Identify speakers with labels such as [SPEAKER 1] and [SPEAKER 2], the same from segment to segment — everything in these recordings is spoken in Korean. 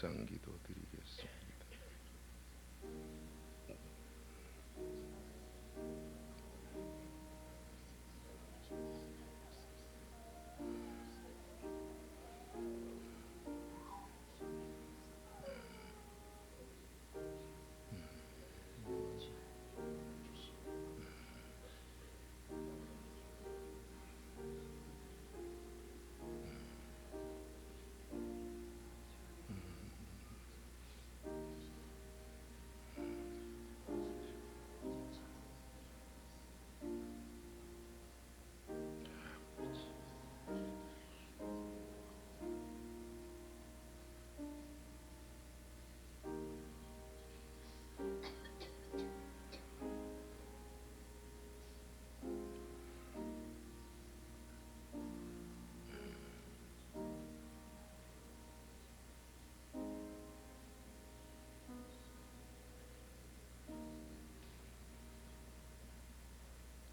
[SPEAKER 1] 묵상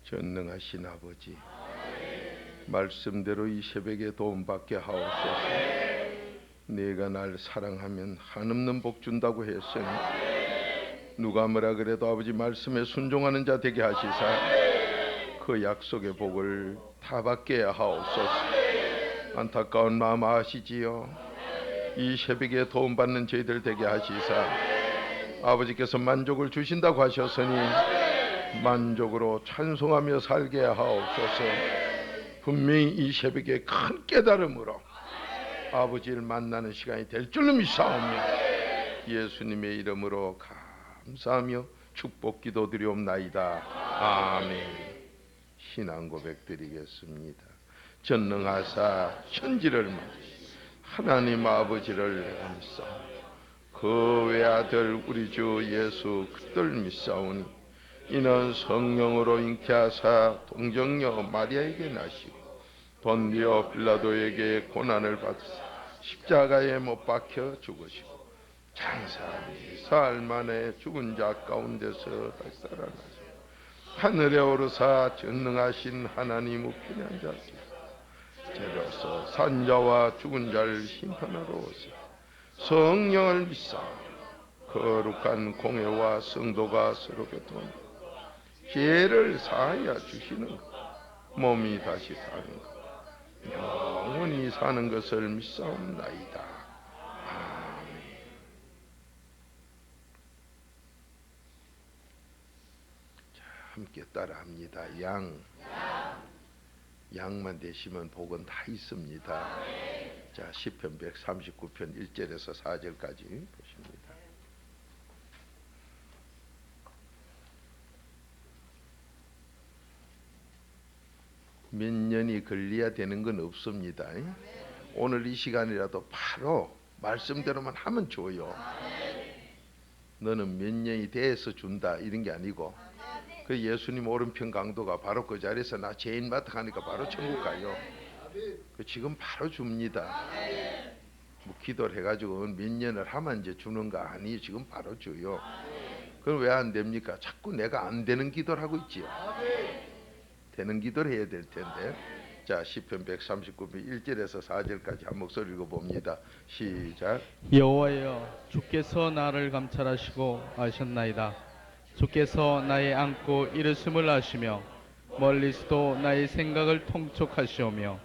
[SPEAKER 1] 전능하신 아버지 말씀대로 이 새벽에 도움받게 하옵소서. 네가 날 사랑하면 한없는 복 준다고 했으니 누가 뭐라 그래도 아버지 말씀에 순종하는 자 되게 하시사 그 약속의 복을 다 받게 하옵소서. 안타까운 마음 아시지요? 이 새벽에 도움받는 저희들 되게 하시사 아버지께서 만족을 주신다고 하셨으니 만족으로 찬송하며 살게 하옵소서. 분명히 이 새벽에 큰 깨달음으로 아버지를 만나는 시간이 될 줄로 믿사오며 예수님의 이름으로 감사하며 축복 기도 드리옵나이다. 아멘. 신앙 고백 드리겠습니다. 전능하사 천지를 만드신 하나님 아버지를 믿사오며 그 외아들 우리 주 예수 그들 믿사오니 이는 성령으로 잉태하사 동정녀 마리아에게 나시고 본디오 빌라도에게 고난을 받으사 십자가에 못 박혀 죽으시고 장사한 사흘 만에 죽은 자 가운데서 다시 살아나시고 하늘에 오르사 전능하신 하나님 우편에 앉았으사 죄로서 산자와 죽은 자를 심판하러 오사 성령을 믿사 거룩한 공회와 성도가 서로 교통합니다. 죄를 사하여 주시는 것, 몸이 다시 사는 것, 영원히 사는 것을 믿사옵나이다. 함께 따라합니다. 양. 양만 되시면 복은 다 있습니다. 자, 시편 139편 1절에서 4절까지 보십니다. 몇 년이 걸려야 되는 건 없습니다. 오늘 이 시간이라도 바로 말씀대로만 하면 줘요. 너는 몇 년이 돼서 준다 이런 게 아니고 그 예수님 오른편 강도가 바로 그 자리에서 나 죄인 맡아 가니까 바로 천국 가요. 그 지금 바로 줍니다. 뭐 기도를 해가지고 몇 년을 하면 이제 주는 거 아니 지금 바로 줘요. 그럼 왜 안 됩니까? 자꾸 내가 안 되는 기도를 하고 있지요. 되는 기도를 해야 될 텐데. 자, 시편 139편 1절에서 4절까지 한 목소리 읽어 봅니다. 시작.
[SPEAKER 2] 여호와여 주께서 나를 감찰하시고 아셨나이다 주께서 나의 안고 일으심을 아시며 멀리서도 나의 생각을 통촉하시오며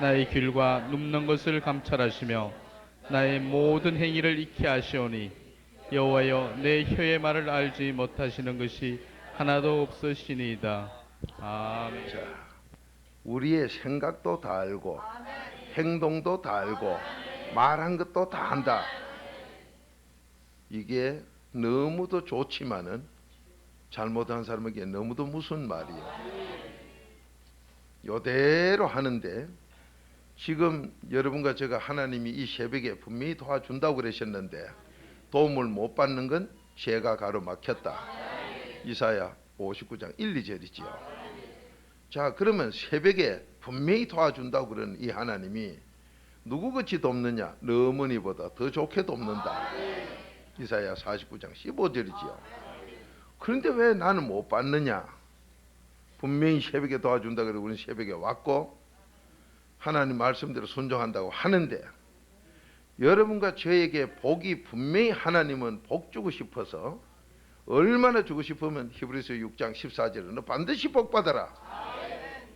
[SPEAKER 2] 나의 길과 눕는 것을 감찰하시며 나의 모든 행위를 익히 아시오니 여호와여 내 혀의 말을 알지 못하시는 것이 하나도 없으시니이다 아멘
[SPEAKER 1] 자, 우리의 생각도 다 알고 행동도 다 알고 말한 것도 다 한다. 이게 너무도 좋지만은 잘못한 사람에게 너무도 무슨 말이에요. 요대로 하는데 지금 여러분과 제가 하나님이 이 새벽에 분명히 도와준다고 그러셨는데 도움을 못 받는 건 죄가 가로막혔다. 이사야 59장 1, 2절이지요. 자, 그러면 새벽에 분명히 도와준다고 그러는 이 하나님이 누구같이 돕느냐? 너 어머니보다 더 좋게 돕는다. 이사야 49장 15절이지요. 그런데 왜 나는 못 받느냐? 분명히 새벽에 도와준다 그러고 우리는 새벽에 왔고 하나님 말씀대로 순종한다고 하는데 여러분과 저에게 복이 분명히 하나님은 복 주고 싶어서 얼마나 주고 싶으면 히브리서 6장 14절에 너 반드시 복 받아라.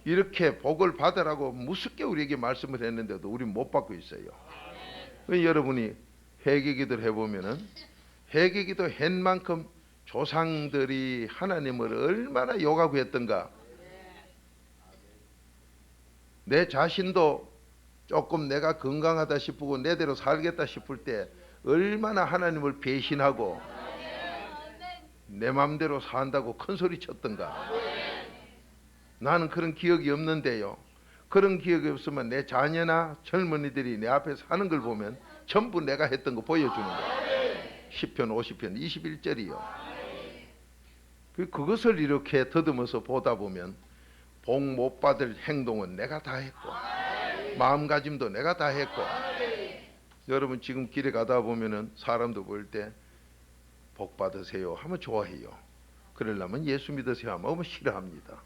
[SPEAKER 1] 이렇게 복을 받으라고 무섭게 우리에게 말씀을 했는데도 우리 못 받고 있어요. 그 여러분이 회개기도를 해보면은 회개기도 한 만큼 조상들이 하나님을 얼마나 욕하고 했던가. 내 자신도 조금 내가 건강하다 싶고 내대로 살겠다 싶을 때 얼마나 하나님을 배신하고 내 마음대로 산다고 큰 소리 쳤던가. 나는 그런 기억이 없는데요. 그런 기억이 없으면 내 자녀나 젊은이들이 내 앞에 사는 걸 보면 전부 내가 했던 거 보여주는 거예요. 10편, 50편, 21절이요. 그것을 이렇게 더듬어서 보다 보면 복 못 받을 행동은 내가 다 했고 마음가짐도 내가 다 했고 여러분 지금 길에 가다 보면은 사람도 볼 때 복 받으세요 하면 좋아해요. 그러려면 예수 믿으세요 하면 싫어합니다.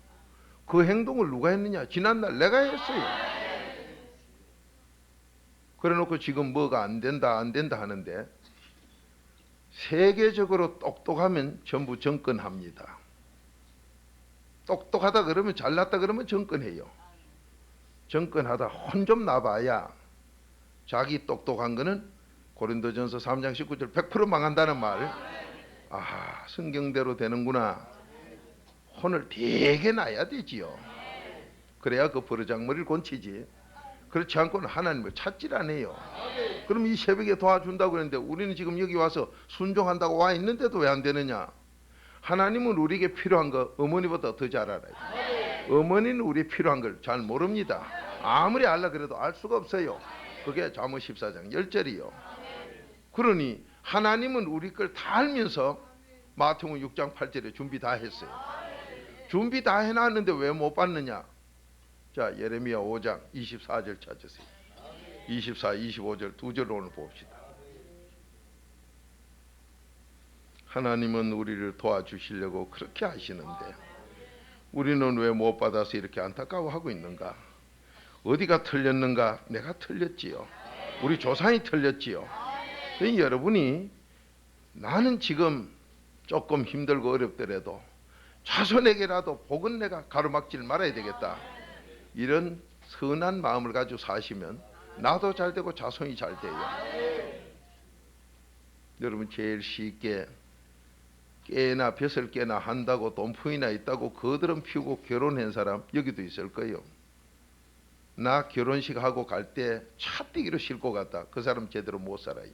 [SPEAKER 1] 그 행동을 누가 했느냐? 지난날 내가 했어요. 그래 놓고 지금 뭐가 안 된다 안 된다 하는데 세계적으로 똑똑하면 전부 정권합니다. 똑똑하다 그러면 잘났다 그러면 정권해요. 정권하다 혼 좀 나봐야 자기 똑똑한 거는 고린도전서 3장 19절 100% 망한다는 말. 아 성경대로 되는구나. 혼을 되게 나야 되지요. 그래야 그 버르장머리를 곤치지. 그렇지 않고는 하나님을 찾질 않아요. 그럼 이 새벽에 도와준다고 그랬는데 우리는 지금 여기 와서 순종한다고 와 있는데도 왜 안 되느냐? 하나님은 우리에게 필요한 거 어머니보다 더 잘 알아요. 어머니는 우리 필요한 걸 잘 모릅니다. 아무리 알라 그래도 알 수가 없어요. 그게 잠언 14장 10절이요. 그러니 하나님은 우리 걸 다 알면서 마태복음 6장 8절에 준비 다 했어요. 준비 다 해놨는데 왜 못 받느냐? 자 예레미야 5장 24절 찾으세요. 24, 25절 두절 오늘 봅시다. 하나님은 우리를 도와주시려고 그렇게 하시는데 우리는 왜 못 받아서 이렇게 안타까워하고 있는가? 어디가 틀렸는가? 내가 틀렸지요. 우리 조상이 틀렸지요. 그러니 여러분이 나는 지금 조금 힘들고 어렵더라도 자손에게라도 복은 내가 가로막질 말아야 되겠다. 이런 선한 마음을 가지고 사시면 나도 잘 되고 자손이 잘 돼요. 여러분 제일 쉽게 깨나 벼슬 깨나 한다고 돈풍이나 있다고 거드름 피우고 결혼한 사람 여기도 있을 거예요. 나 결혼식 하고 갈 때 차뛰기로 싣고 갔다. 그 사람 제대로 못 살아요.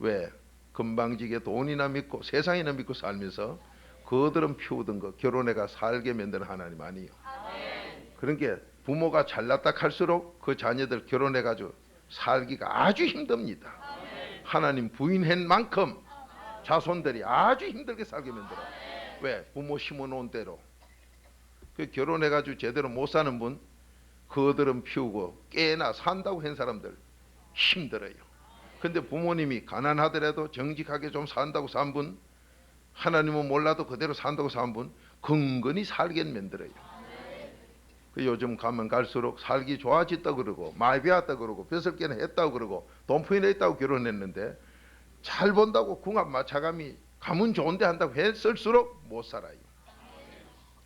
[SPEAKER 1] 왜? 금방지게 돈이나 믿고 세상이나 믿고 살면서 거드름 피우던 거 결혼해가 살게 만드는 하나님 아니에요. 그런 게 부모가 잘났다 할수록 그 자녀들 결혼해가지고 살기가 아주 힘듭니다. 하나님 부인한 만큼 자손들이 아주 힘들게 살게 만들어. 왜? 부모 심어놓은 대로. 그 결혼해가지고 제대로 못 사는 분, 거드름 피우고 깨나 산다고 한 사람들 힘들어요. 근데 부모님이 가난하더라도 정직하게 좀 산다고 산 분, 하나님은 몰라도 그대로 산다고 산 분, 근근히 살게 만들어요. 그 요즘 가면 갈수록 살기 좋아졌다 그러고 많이 배웠다 그러고 벼슬개나 했다고 그러고 돈푼이나 했다고 결혼했는데 잘 본다고 궁합 마차감이 가면 좋은데 한다고 했을수록 못 살아요.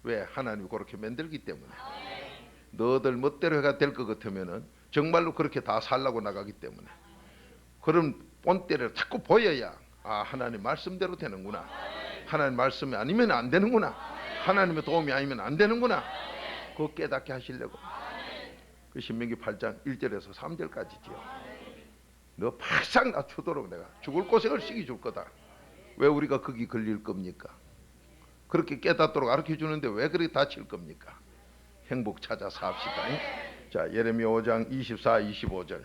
[SPEAKER 1] 왜 하나님이 그렇게 만들기 때문에 너들 멋대로 해가 될 것 같으면은 정말로 그렇게 다 살라고 나가기 때문에 그런 본때를 자꾸 보여야 아 하나님 말씀대로 되는구나. 하나님 말씀이 아니면 안 되는구나. 하나님의 도움이 아니면 안 되는구나. 그거 깨닫게 하시려고. 그 신명기 8장 1절에서 3절까지지요. 너 바싹 낮추도록 내가 죽을 고생을 시기 줄 거다. 왜 우리가 거기 걸릴 겁니까? 그렇게 깨닫도록 가르쳐 주는데 왜 그렇게 다칠 겁니까? 행복 찾아 삽시다. 잉? 자, 예레미야 5장 24, 25절.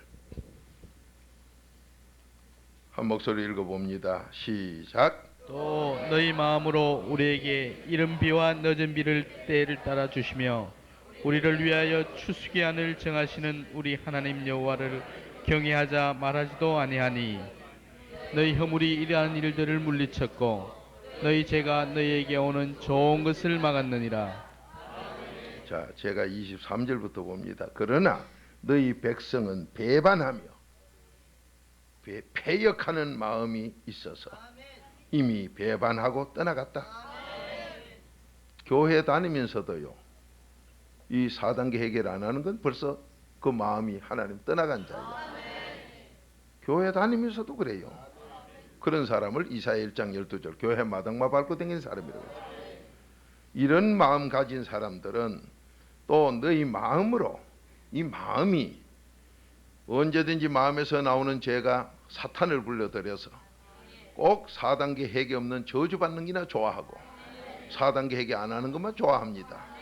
[SPEAKER 1] 한 목소리 읽어 봅니다. 시작.
[SPEAKER 2] 또 너희 마음으로 우리에게 이른 비와 늦은 비를 때를 따라 주시며 우리를 위하여 추수기 안을 정하시는 우리 하나님 여호와를 경외하자 말하지도 아니하니 너희 허물이 이러한 일들을 물리쳤고 너희 죄가 너희에게 오는 좋은 것을 막았느니라
[SPEAKER 1] 자, 제가 23절부터 봅니다. 그러나 너희 백성은 배반하며 배- 패역하는 마음이 있어서 이미 배반하고 떠나갔다. 교회 다니면서도요. 이 4단계 해결 안 하는 건 벌써 그 마음이 하나님 떠나간 자예요. 교회 다니면서도 그래요. 그런 사람을 이사야 1장 12절 교회 마당마 밟고 다니는 사람이라고 했죠. 이런 마음 가진 사람들은 또 너희 마음으로 이 마음이 언제든지 마음에서 나오는 죄가 사탄을 불러들여서 꼭 4단계 해계 없는 저주받는 기나 좋아하고 4단계 해계 안 하는 것만 좋아합니다.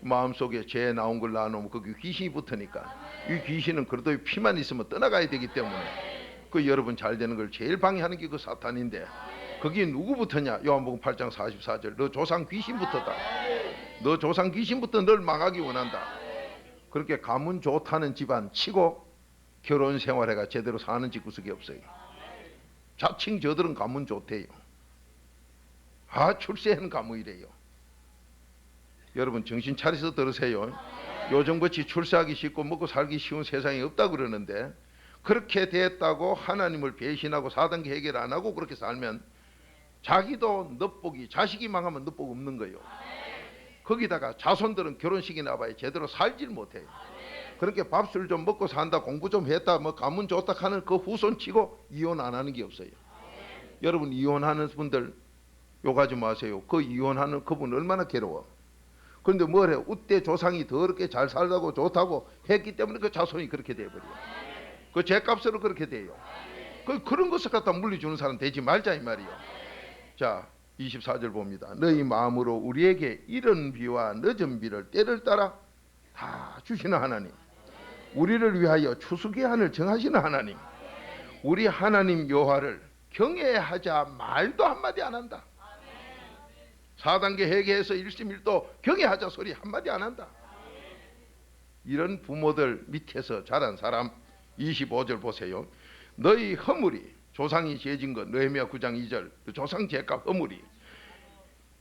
[SPEAKER 1] 마음속에 죄 나온 걸 놔놓으면 거기 귀신이 붙으니까 이 귀신은 그래도 피만 있으면 떠나가야 되기 때문에 그 여러분 잘 되는 걸 제일 방해하는 게 그 사탄인데 거기 누구 붙었냐? 요한복음 8장 44절. 너 조상 귀신 붙었다. 너 조상 귀신부터 널 망하기 원한다. 그렇게 가문 좋다는 집안 치고 결혼 생활해가 제대로 사는 집 구석이 없어요 자칭 저들은 가문 좋대요 아 출세한 가문이래요 여러분 정신 차려서 들으세요 요즘같이 출세하기 쉽고 먹고 살기 쉬운 세상이 없다 그러는데 그렇게 됐다고 하나님을 배신하고 4단계 해결 안 하고 그렇게 살면 자기도 넛복이 자식이 망하면 넛복 없는 거예요. 거기다가 자손들은 결혼식이나 봐야 제대로 살질 못해요. 그렇게 밥술 좀 먹고 산다 공부 좀 했다 뭐 가문 좋다 하는 그 후손 치고 이혼 안 하는 게 없어요. 여러분 이혼하는 분들 욕하지 마세요. 그 이혼하는 그분 얼마나 괴로워. 그런데 뭐래 우때 조상이 더럽게 잘 살다고 좋다고 했기 때문에 그 자손이 그렇게 돼버려요. 그 죄값으로 그렇게 돼요. 그 그런 것을 갖다 물려주는 사람 되지 말자 이 말이요. 자, 24절 봅니다. 너희 마음으로 우리에게 이른 비와 늦은 비를 때를 따라 다 주시는 하나님. 우리를 위하여 추수의 한을 정하시는 하나님. 우리 하나님 여호와를 경외하자 말도 한마디 안 한다. 4단계 회개해서 일심일도 경외하자 소리 한마디 안 한다. 이런 부모들 밑에서 자란 사람 25절 보세요. 너희 허물이 조상이 지어진 것 느헤미야 9장 2절 그 조상 죄값 허물이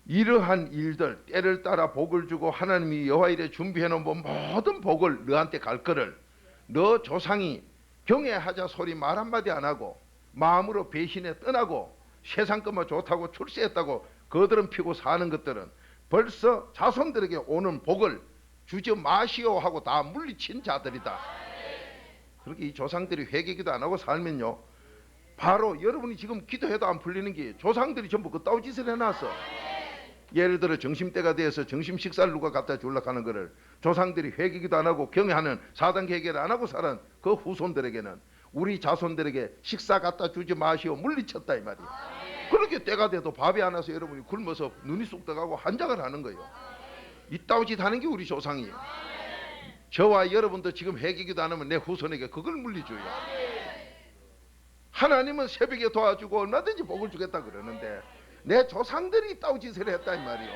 [SPEAKER 1] 이러한 일들 때를 따라 복을 주고 하나님이 여호와 일에 준비해 놓은 모든 복을 너한테 갈 거를 너 조상이 경외하자 소리 말 한마디 안 하고 마음으로 배신해 떠나고 세상 것만 좋다고 출세했다고 거들은 피고 사는 것들은 벌써 자손들에게 오는 복을 주지 마시오 하고 다 물리친 자들이다. 그렇게 이 조상들이 회개기도 안 하고 살면요. 바로 여러분이 지금 기도해도 안 풀리는 게 조상들이 전부 그 따오짓을 해놨어. 예를 들어 점심때가 되어서 점심 식사를 누가 갖다 주려고 하는 거를 조상들이 회개기도 안 하고 경외하는 사단 회개를 안 하고 살은 그 후손들에게는 우리 자손들에게 식사 갖다 주지 마시오 물리쳤다 이 말이야. 그렇게 때가 돼도 밥이 안 와서 여러분이 굶어서 눈이 쑥 떠가고 한장을 하는 거예요. 이따오 짓 하는 게 우리 조상이에요. 저와 여러분도 지금 회개기도 안 하면 내 후손에게 그걸 물리줘요. 하나님은 새벽에 도와주고 얼마든지 복을 주겠다 그러는데 내 조상들이 따오 짓을 했다 이 말이요.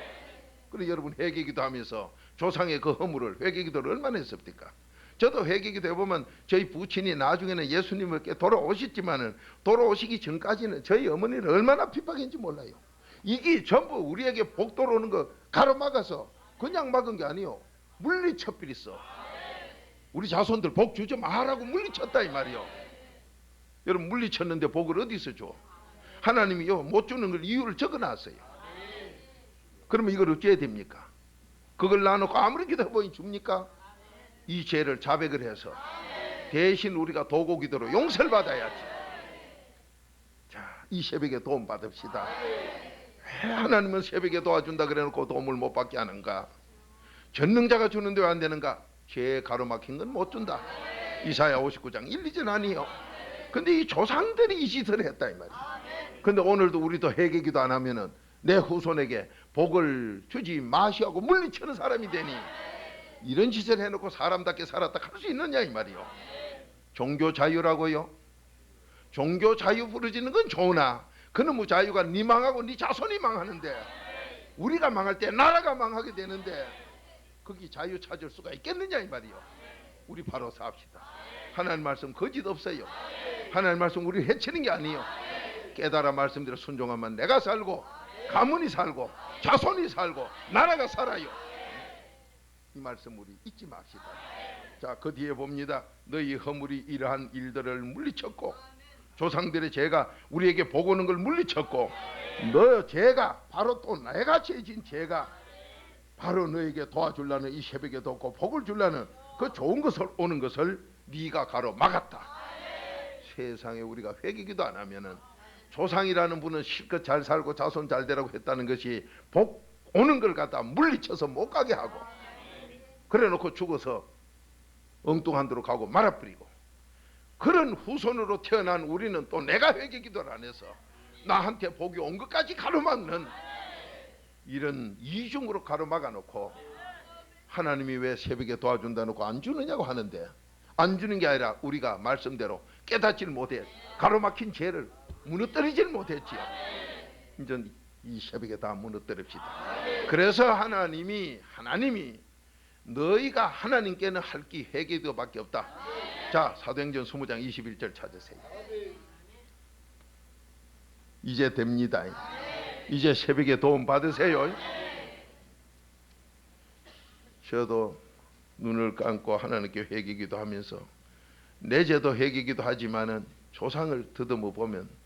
[SPEAKER 1] 그래 여러분 회개기도 하면서 조상의 그 허물을 회개기도를 얼마나 했습니까? 저도 회개기도 해보면 저희 부친이 나중에는 예수님께 돌아오셨지만은 돌아오시기 전까지는 저희 어머니는 얼마나 핍박했는지 몰라요. 이게 전부 우리에게 복 돌아오는 거 가로막아서 그냥 막은 게 아니요. 물리쳐버렸어. 우리 자손들 복 주지 말라고 물리쳤다 이 말이요. 여러분 물리쳤는데 복을 어디서 줘? 하나님이 요 못 주는 걸 이유를 적어놨어요. 그러면 이걸 어찌해야 됩니까? 그걸 놔놓고 아무리 기도해보니 줍니까? 이 죄를 자백을 해서 대신 우리가 도고 기도로 용서를 받아야지. 자, 이 새벽에 도움 받읍시다. 왜 하나님은 새벽에 도와준다 그래놓고 도움을 못 받게 하는가? 전능자가 주는데 왜 안 되는가? 죄 가로막힌 건 못 준다. 이사야 59장 1, 2절 아니요. 근데 이 조상들이 이 짓을 했다 이 말이야. 근데 오늘도 우리도 회개기도 안 하면은 내 후손에게 복을 주지 마시하고 물리치는 사람이 되니 이런 짓을 해놓고 사람답게 살았다 할 수 있느냐 이 말이요. 종교 자유라고요. 종교 자유 부르지는 건 좋으나 그놈의 자유가 네 망하고 네 자손이 망하는데 우리가 망할 때 나라가 망하게 되는데 거기 자유 찾을 수가 있겠느냐 이 말이요. 우리 바로 삽시다. 하나님 말씀 거짓 없어요. 하나님 말씀 우리 해치는 게 아니에요. 깨달아 말씀대로 순종하면 내가 살고 가문이 살고 자손이 살고 나라가 살아요. 이 말씀 우리 잊지 맙시다. 자, 그 뒤에 봅니다. 너희 허물이 이러한 일들을 물리쳤고 조상들의 죄가 우리에게 복 오는 걸 물리쳤고 너 죄가 바로 또 내가 죄진 죄가 바로 너에게 도와주려는 이 새벽에 돕고 복을 주려는 그 좋은 것을 오는 것을 네가 가로 막았다. 세상에 우리가 회개기도 안 하면은 조상이라는 분은 실컷 잘 살고 자손 잘 되라고 했다는 것이 복 오는 걸 갖다 물리쳐서 못 가게 하고 그래 놓고 죽어서 엉뚱한 데로 가고 말아버리고 그런 후손으로 태어난 우리는 또 내가 회개 기도를 안 해서 나한테 복이 온 것까지 가로막는 이런 이중으로 가로막아 놓고 하나님이 왜 새벽에 도와준다 놓고 안 주느냐고 하는데 안 주는 게 아니라 우리가 말씀대로 깨닫질 못해 가로막힌 죄를 무너뜨리질 못했지요. 이제 이 새벽에 다 무너뜨립시다. 그래서 하나님이 하나님이 너희가 하나님께는 할 기 회개도밖에 없다. 자 사도행전 20장 21절 찾으세요. 이제 됩니다. 이제 새벽에 도움 받으세요. 저도 눈을 감고 하나님께 회개기도 하면서 내 죄도 회개기도 하지만은 조상을 더듬어 보면 어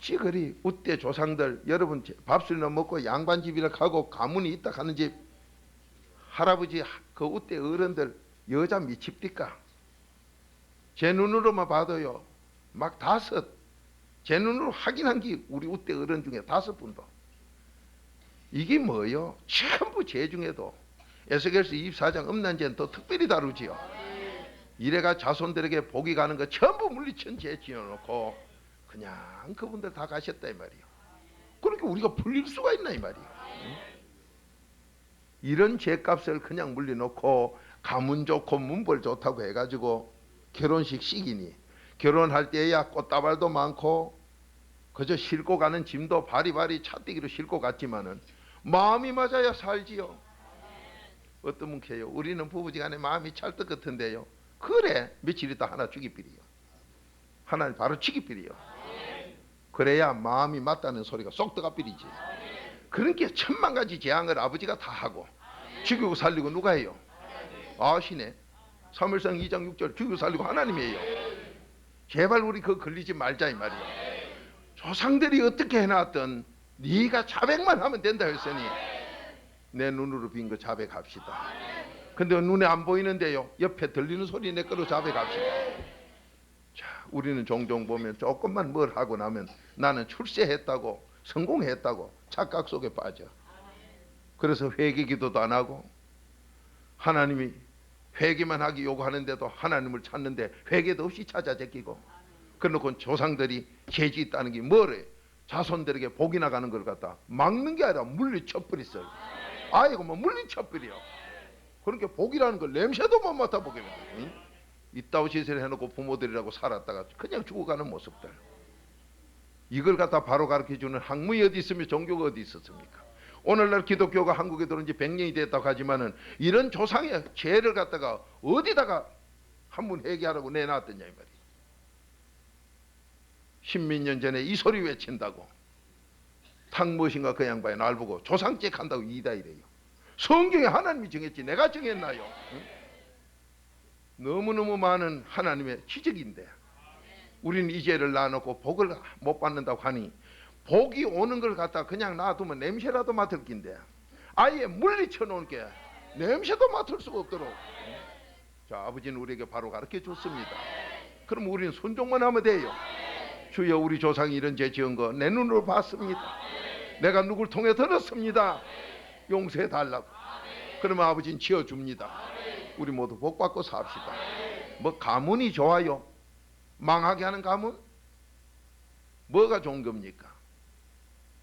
[SPEAKER 1] 찌 그리 우때 조상들 여러분 밥술이나 먹고 양반집이라 가고 가문이 있다 하는 집 할아버지 그 우때 어른들 여자 미칩니까? 제 눈으로만 봐도요 막 다섯 제 눈으로 확인한 게 우리 우때 어른 중에 다섯 분도 이게 뭐요? 전부 죄 중에도 에스겔서 24장 음란죄는 더 특별히 다루지요. 이래가 자손들에게 복이 가는 거 전부 물리친 죄 지어놓고 그냥 그분들 다 가셨다 이 말이요. 그러니까 우리가 불릴 수가 있나 이 말이요. 응? 이런 죄값을 그냥 물려놓고 가문 좋고 문벌 좋다고 해가지고 결혼식 시기니 결혼할 때야 꽃다발도 많고 그저 싣고 가는 짐도 바리바리 차떼기로 싣고 갔지만은 마음이 맞아야 살지요. 어떤 분께요. 우리는 부부지간에 마음이 찰떡 같은데요. 그래 며칠 있다 하나 죽이비리요. 하나 바로 죽이비리요. 그래야 마음이 맞다는 소리가 쏙 들어가비리지. 그러니까 천만 가지 재앙을 아버지가 다 하고 죽이고 살리고 누가 해요? 아시네. 사무엘상 2장 6절 죽이고 살리고 하나님이에요. 제발 우리 그 걸리지 말자 이 말이야. 조상들이 어떻게 해놨든 네가 자백만 하면 된다 했으니 내 눈으로 빈 거 자백합시다. 근데 눈에 안 보이는데요. 옆에 들리는 소리 내 거로 자백합시다. 자, 우리는 종종 보면 조금만 뭘 하고 나면 나는 출세했다고 성공했다고 착각 속에 빠져. 그래서 회개 기도도 안 하고 하나님이 회개만 하기 요구하는데도 하나님을 찾는데 회개도 없이 찾아 제끼고 그러놓고 조상들이 죄지 있다는 게 뭐래? 자손들에게 복이 나가는 걸 갖다 막는 게 아니라 물리쳐버렸어요. 아이고 뭐 물리쳐버려. 그러니까 복이라는 걸 냄새도 못 맡아보게 돼. 응? 이따오 시세를 해놓고 부모들이라고 살았다가 그냥 죽어가는 모습들. 이걸 갖다 바로 가르쳐주는 학문이 어디 있으며 종교가 어디 있었습니까? 오늘날 기독교가 한국에 들어온 지 100년이 됐다고 하지만은 이런 조상의 죄를 갖다가 어디다가 한문 회개하라고 내놨더냐 이 말이에요. 십몇 년 전에 이 소리 외친다고 탕 무엇인가 그 양반이 날 보고 조상죄 한다고 이다 이래요. 성경에 하나님이 정했지 내가 정했나요? 응? 너무너무 많은 하나님의 기적인데 우리는 이 죄를 놔놓고 복을 못 받는다고 하니 복이 오는 걸 갖다 그냥 놔두면 냄새라도 맡을 낀데 아예 물리쳐 놓은 게 냄새도 맡을 수가 없도록 자 아버지는 우리에게 바로 가르쳐 줬습니다. 그럼 우리는 순종만 하면 돼요. 주여 우리 조상이 이런 죄 지은 거 내 눈으로 봤습니다. 내가 누굴 통해 들었습니다. 용서해 달라고. 그러면 아버지는 지어줍니다. 우리 모두 복 받고 삽시다. 뭐 가문이 좋아요? 망하게 하는 가문? 뭐가 좋은 겁니까?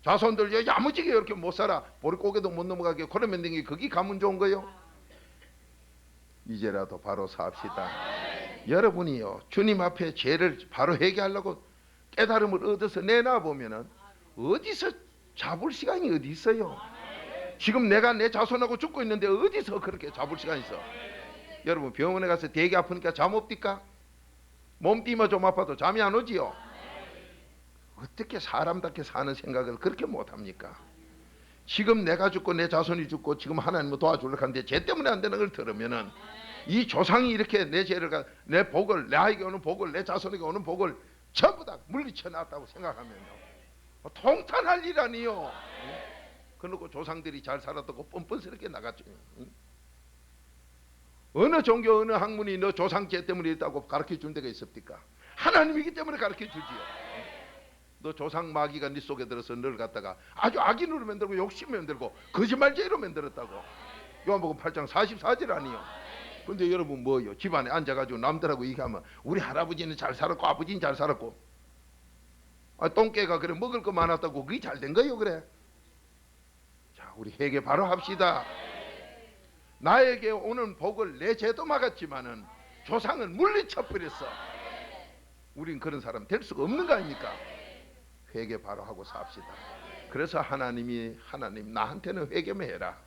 [SPEAKER 1] 자손들 야, 야무지게 이렇게 못 살아 보릿고개도 못 넘어가게 그러면 되게 그게 가문 좋은 거요? 이제라도 바로 삽시다. 여러분이요 주님 앞에 죄를 바로 회개하려고 깨달음을 얻어서 내놔 보면은 어디서 잡을 시간이 어디 있어요? 지금 내가 내 자손하고 죽고 있는데 어디서 그렇게 잡을 시간 있어? 여러분 병원에 가서 되게 아프니까 잠 없디까? 몸띠만 좀 아파도 잠이 안 오지요? 어떻게 사람답게 사는 생각을 그렇게 못합니까? 지금 내가 죽고 내 자손이 죽고 지금 하나님을 도와주려고 하는데 죄 때문에 안 되는 걸 들으면은 이 조상이 이렇게 내 죄를 가- 내 복을 내아에게 오는 복을 내 자손에게 오는 복을 전부 다 물리쳐 놨다고 생각하면요. 뭐 통탄할 일 아니요. 그놓고 조상들이 잘 살았다고 뻔뻔스럽게 나갔죠. 응? 어느 종교 어느 학문이 너 조상제 때문에 있다고 가르쳐 준 데가 있습니까? 하나님이기 때문에 가르쳐 주지요. 너 조상 마귀가 네 속에 들어서 너를 갖다가 아주 악인으로 만들고 욕심 만들고 거짓말쟁이로 만들었다고. 요한복음 8장 44절 아니요. 근데 여러분 뭐요? 집안에 앉아가지고 남들하고 얘기하면 우리 할아버지는 잘 살았고 아버지는 잘 살았고 아, 똥개가 그래 먹을 거 많았다고 그게 잘 된 거요 그래. 자 우리 회개 바로 합시다. 나에게 오는 복을 내 죄도 막았지만은 조상은 물리쳐 버렸어. 우린 그런 사람 될 수가 없는 거 아닙니까? 회개 바로 하고 삽시다. 그래서 하나님이 하나님 나한테는 회개만 해라.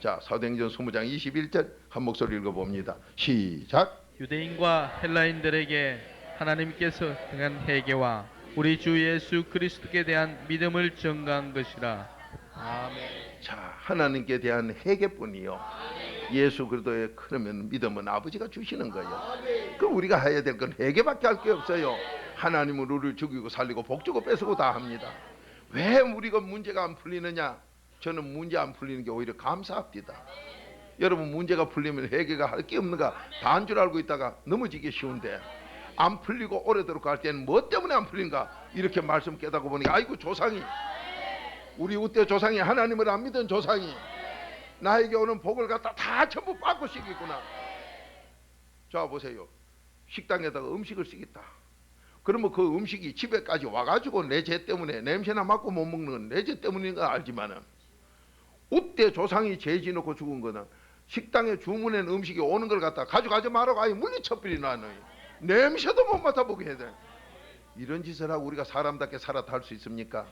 [SPEAKER 1] 자 사도행전 20장 21절 한 목소리 읽어 봅니다. 시작.
[SPEAKER 2] 유대인과 헬라인들에게 하나님께서 등한 회개와 우리 주 예수 그리스도께 대한 믿음을 증가한 것이라. 아멘.
[SPEAKER 1] 자 하나님께 대한 회개뿐이요. 예수 그리스도의 그러면 믿음은 아버지가 주시는 거예요. 그 우리가 해야 될 건 회개밖에 할 게 없어요. 하나님은 우리를 죽이고 살리고 복주고 뺏고 다 합니다. 왜 우리가 문제가 안 풀리느냐? 저는 문제 안 풀리는 게 오히려 감사합니다. 여러분 문제가 풀리면 회개가 할 게 없는가 다 한 줄 알고 있다가 넘어지기 쉬운데 안 풀리고 오래도록 갈 때는 뭐 때문에 안 풀린가 이렇게 말씀 깨닫고 보니 아이고 조상이 우리 우때 조상이 하나님을 안 믿은 조상이 나에게 오는 복을 갖다 다 전부 시기구나. 자 보세요. 식당에다가 음식을 쓰겠다. 그러면 그 음식이 집에까지 와가지고 내 죄 때문에 냄새나 맡고 못 먹는 건 내 죄 때문인 거 알지만은 우때 조상이 죄 지놓고 죽은 거는 식당에 주문한 음식이 오는 걸 갖다 가져가지 말라고 아예 물리쳐버리 나는 냄새도 못 맡아보게 해야 돼. 이런 짓을 하고 우리가 사람답게 살아 달수 있습니까?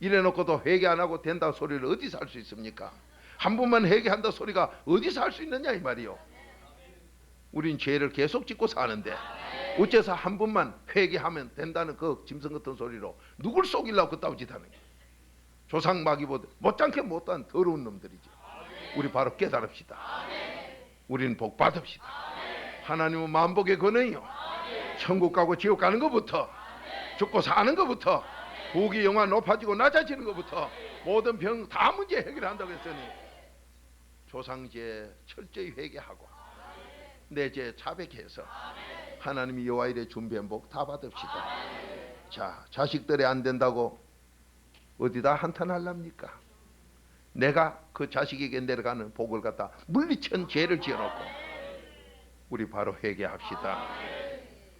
[SPEAKER 1] 이래놓고도 회개 안 하고 된다 소리를 어디서 할 수 있습니까? 한 번만 회개한다 소리가 어디서 할 수 있느냐 이 말이요. 우린 죄를 계속 짓고 사는데 어째서 한 번만 회개하면 된다는 그 짐승 같은 소리로 누굴 속이려고 그따위 짓 하는 거야. 조상 마귀보다 못장게 못한 더러운 놈들이지. 우리 바로 깨달읍시다. 우리는 복 받읍시다. 하나님은 만복의 근원이요. 천국 가고 지옥 가는 것부터 죽고 사는 것부터 복이 영화 높아지고 낮아지는 것부터 모든 병 다 문제 해결한다고 했으니 조상제 철저히 회개하고 내죄 자백해서 하나님이 여호와 일에 준비한 복 다 받읍시다. 자, 자식들이 안 된다고 어디다 한탄할랍니까? 내가 그 자식에게 내려가는 복을 갖다 물리친 죄를 지어놓고 우리 바로 회개합시다.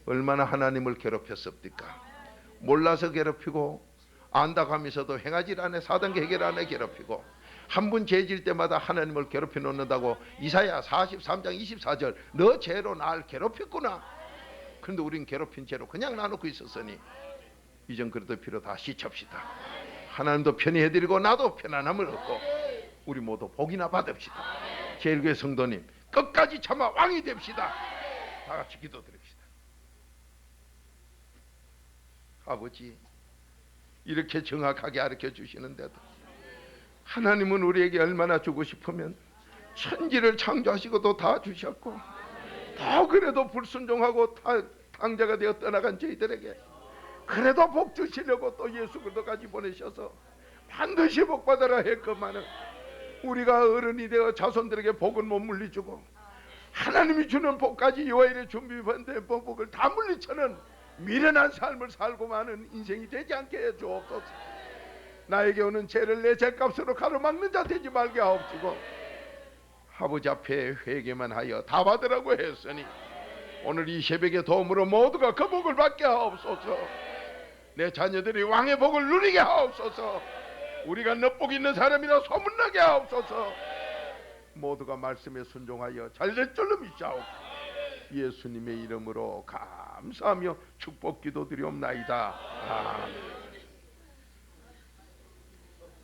[SPEAKER 1] 얼마나 하나님을 괴롭혔습니까? 몰라서 괴롭히고 안다고 하면서도 행하질 않아 사단계 해결 안해 괴롭히고 한번 죄질 때마다 하나님을 괴롭혀 놓는다고 이사야 43장 24절 너 죄로 날 괴롭혔구나. 그런데 우린 괴롭힌 죄로 그냥 놔놓고 있었으니 이전 그래도 필요 다 씻읍시다. 하나님도 편히 해드리고 나도 편안함을 얻고 우리 모두 복이나 받읍시다. 제일교회 성도님 끝까지 참아 왕이 됩시다. 다 같이 기도드립시다 아버지 이렇게 정확하게 가르쳐 주시는데도 하나님은 우리에게 얼마나 주고 싶으면 천지를 창조하시고도 다 주셨고 더 그래도 불순종하고 다 당자가 되어 떠나간 저희들에게 그래도 복 주시려고 또 예수 그리스도까지 보내셔서 반드시 복 받아라 했건만은 우리가 어른이 되어 자손들에게 복은 못 물리주고 하나님이 주는 복까지 여호와의 준비된 복을 다 물리쳐는 미련한 삶을 살고 마는 인생이 되지 않게 해 주옵소서. 나에게 오는 죄를 내 죄값으로 가로막는 자 되지 말게 하옵시고 아버지 앞에 회개만 하여 다 받으라고 했으니 오늘 이 새벽의 도움으로 모두가 그 복을 받게 하옵소서. 내 자녀들이 왕의 복을 누리게 하옵소서. 우리가 넛복 있는 사람이라 소문나게 하옵소서. 모두가 말씀에 순종하여 잘 될 줄로 믿사옵소서. 예수님의 이름으로 감사하며 축복 기도드리옵나이다. 아멘.